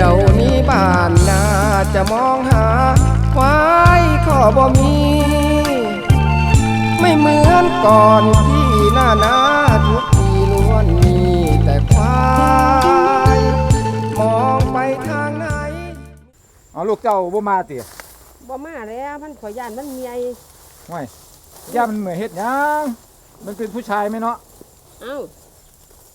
ดี๋ยวนี้บ้านนาจะมองหาควายขอบ่มี ไม่เหมือนก่อนที่หน้านาทุกทีล้วนมีแต่ควายมองไปทางไหนเอาลูกเจ้าบ่มาติบ่มาแล้วมันขอยานมันเมียห้วยย่ามันเหมือนเฮ็ดหยังมันเป็นผู้ชายไหมเนาะเอ้า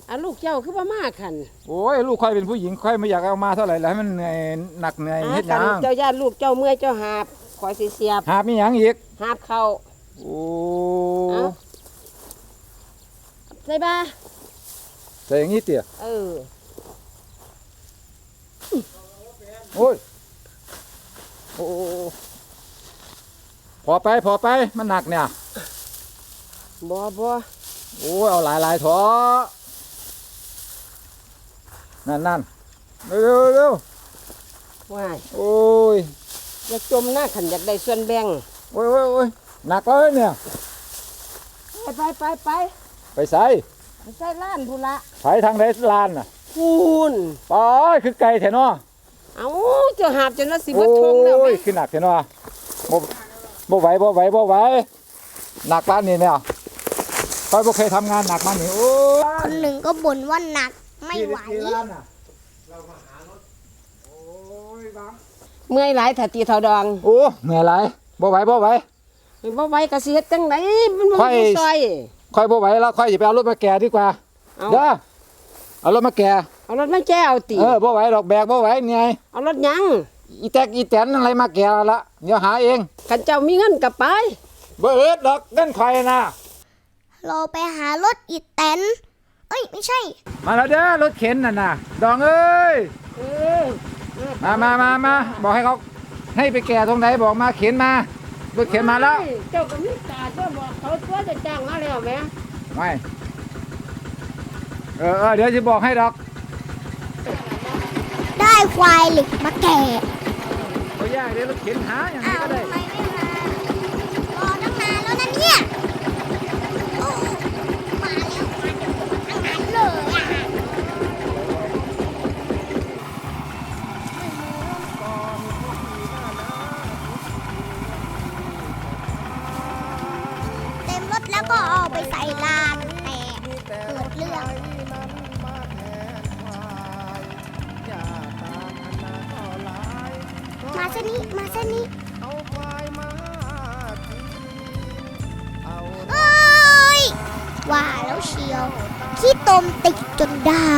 อาลูกเจ้าคือบ่มาคันโอ้ยลูกค่อยเป็นผู้หญิงค่อยไม่อยากเอามาเท่าไหร่แล้วให้มันเหนื่อยหนักเหนื่อยหาเฮ็ดหกัยันงเจ้าย่านลูกเจ้าเมื่อยเจ้าหาบขอยสิเสียบหาบมีหยังอีกหาบเข้า โอ้เอ้า ใส่บ้าแต่อย่างนี้เตี่ยเออโอ้ยโอ้พอไปพอไปมันหนักเนี่ยบ่บ่โอ้ยเอาหลายหลายๆถอ นั่นนั่นเร็วเร็วเร็วว้ายโอ้ยอย่าจมหน้าขันอยากได้ส่วนแบ่งโอ้ยโอ้ยโอ้ยหนักเลยเนี่ย ไปไปไปไปไปใส่ไปใส่ล้านพุนละไถทางไดลานน่ะพูนไปคือไกลแท้เนาะเอ้าเจ้าหาบจนว่าสิบ่ทงแล้วโอ้แม่ยคือหนักแท้เนาะบ่บ่ไหวบ่ไหวบ่ไหวหนักปานนี้เนี่ยค่อยบ่เคยทำงานหนักมานี่โอ้ยคนหนึ่งก็บ่นว่าหนัก ไม่ไหว กี่ล้านน่ะเรามาหารถ โอ้ยบังเมื่อยหลายถ้าตีเท่าดองโอ้เหนื่อยหลายบ่ไหวบ่ไหว บ่ไหวก็สิเฮ็ดจังไดมันบ่ค่อย มีซอย ค่อยบ่ไหวแล้วค่อยจะไปเอารถมาแก่ดีกว่าเอา เด้อเอารถมาแก่เอารถมาแจ้เอาติ เออบ่ไหวดอกแบกบ่ไหวเหนื่อยเอารถหยังอีแตกอีแตนอะไรมาแก่ละเดี๋ยวหาเองคันเจ้ามีเงินก็ไปบ่เอิดดอกเงินข่อยน่ะเราไปหารถอีแตนเอ้ย ไม่ใช่ มาแล้วเด้อรถเข็นน่ะน่ะดองเอ้ยเออมามามามาบอกให้เขาให้ไปแก่ตรงไหนบอกมาเข็นมารถเข็นมาแล้วเจ้าก็มีตาเจ้าบอกเขาตัวจะจ้างมาแล้วแหม่ไม่เออเออเดี๋ยวจะบอกให้ดอก ได้ควายเหล็กมาแก่เขาแยกเดี๋ยวรถเข็นหาอย่างอ้านี้วก็ได้ แล้วก็เอาไปใส่ลานแต่เกิดเรื่องมาเส้นนี้มาเส้นนี้เอาควายมากินเอาเอ้ยว่าแล้วเชียวขี้ตมติดจนได้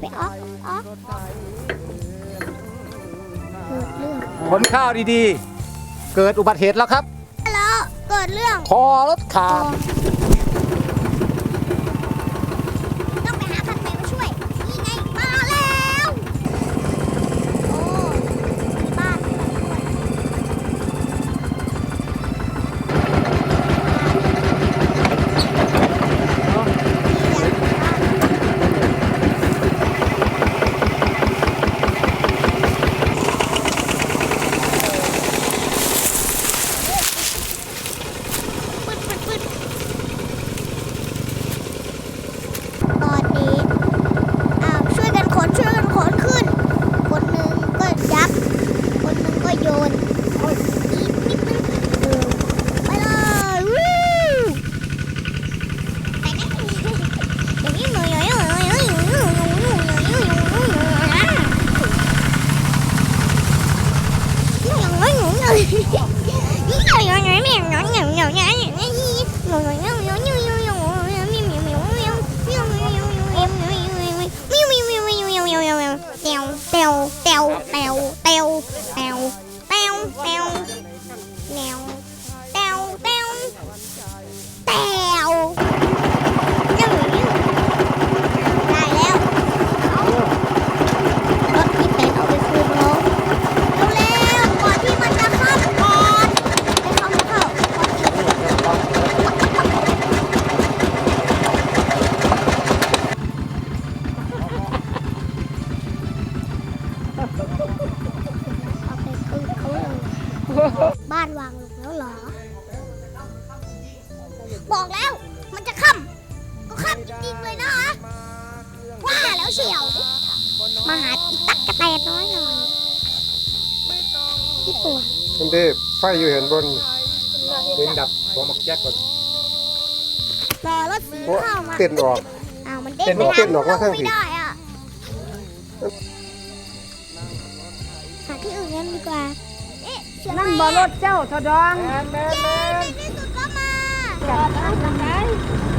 ไปออกออกเกิดเรื่องขนข้าวดีๆ เกิดอุบัติเหตุแล้วครับ แล้วเกิดเรื่องคอรถขาด Bye. นะคะว่าแล้วเชียว มาหาอีตักกระแตนน้อยหน่อยพี่ตัวมันได้ไฟอยู่เห็นบนเพลงดับของมักแจ็คก่อนรอรถสีเพราะเข้ามาเต้นออก อ้าวมันเด้งเต้นออกไม่เต้นออกว่าทางผิไม่ดได้อะหาที่อื่นกันดีกว่าเอ๊ะเสียงนั่นอะไรบ่รอะถเจ้าทอดองเย้ในที่สุดก็มา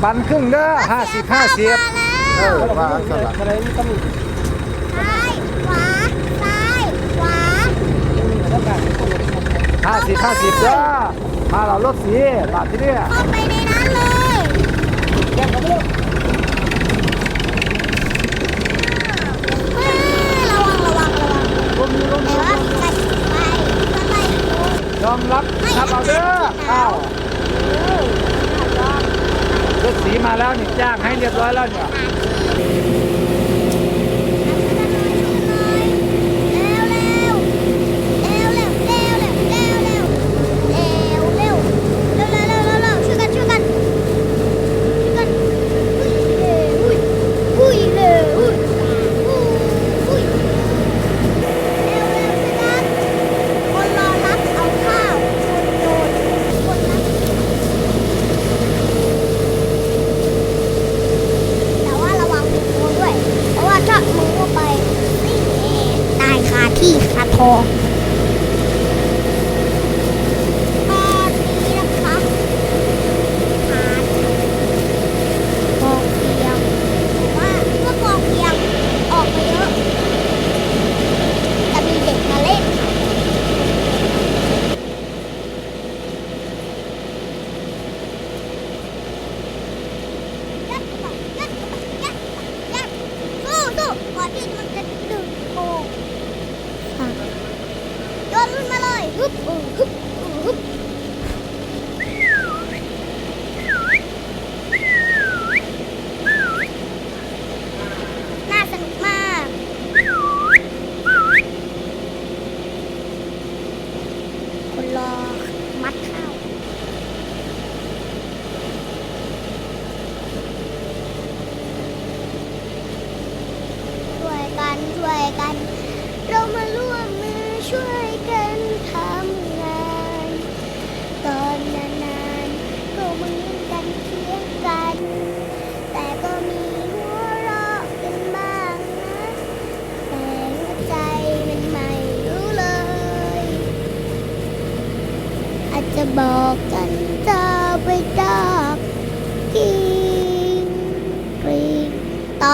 ปันครึ่งเด้อห้าสิบห้าสิบมาแล้วเออว่าอันสลับอะไรนี่ต้องมีซ้ายขวาซ้ายขวาห้าสิบห้าสิบเด้อมาเรารถสีลาดที่เนี่ยเข้าไปในนั้นเลยเฮ้ยระวังระวังระวังแต่ว่ามีใครไปก็ไล่ดูยอมรับทำเอาเด้ออ้าวรถ สีมาแล้วนี่จ้างให้เรียบร้อยแล้วเนี่ย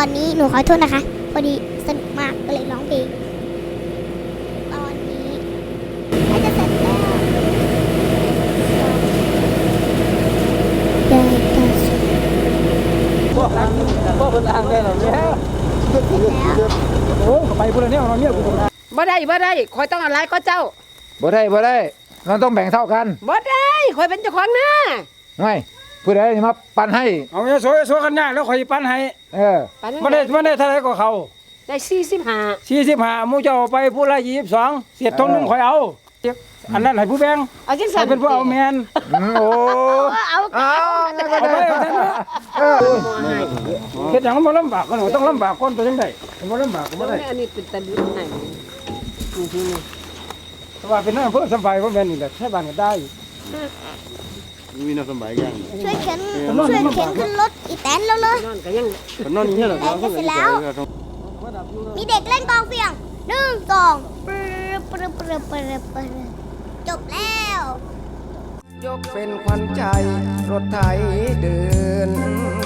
อนนี้หนูขอโทษนะคะ พอดีสนุกมากก็เลยร้องเพลง ตอนนี้ใกล้จะเสร็จแล้วได้แต่สุดพวกนั้นพวกคนอ่างได้หรอเนี่ยแล้วโอ้ไปพูดเนี่ยเราเนี่ยกูบ่ได้บ่ได้คอยต้องอะไรก็เจ้าบ่ได้บ่ได้มันต้องแบ่งเท่ากันบ่ได้คอยเป็นเจ้าของหน้าไม่ ผู้ใดมาปันให้ เอาเนี่ยสวยสวยกันยากแล้วคอยปั้นให้เออปานนั้นไม่ได้ไม่ได้เท่าไรก็เขาได้สี่สิบห้าสี่สิบห้ามูเจ้าไปผู้ละยี่สิบสองเสียทงหนึงคอยเอาอันนั้นให้ผู้แบงเอาจังใครสั่นเป็นผู้เอาแมนอืมโอ้เอาเอาเอาแล้วก็เอาไปได้เอาท่านนะเออเฮ็ดอย่างมันบ่ลำบากก็หนูต้องลำบากคนตัวจังไดมันบ่ลำบากก็บ่ได้อันนี้เป็นตะลุไหนแต่ว่าเป็นนั่นเพื่อสบายว่าแม่นนี่แหละใช้บ้านก็ได้ มีน้ำสบายยังช่วยเข็นช่วยเข็นขึ้นรถอีแตนแล้วเลยนอนก็ยังนอนอย่างนี้เหรอแต่ก็เสร็จแล้ว มีเด็กเล่นกองเฟียงหนึ่งสองปรึบปรึบปรึบปรึบปรึบจบแล้ว ยกเป็นขวัญใจรถไถเดิน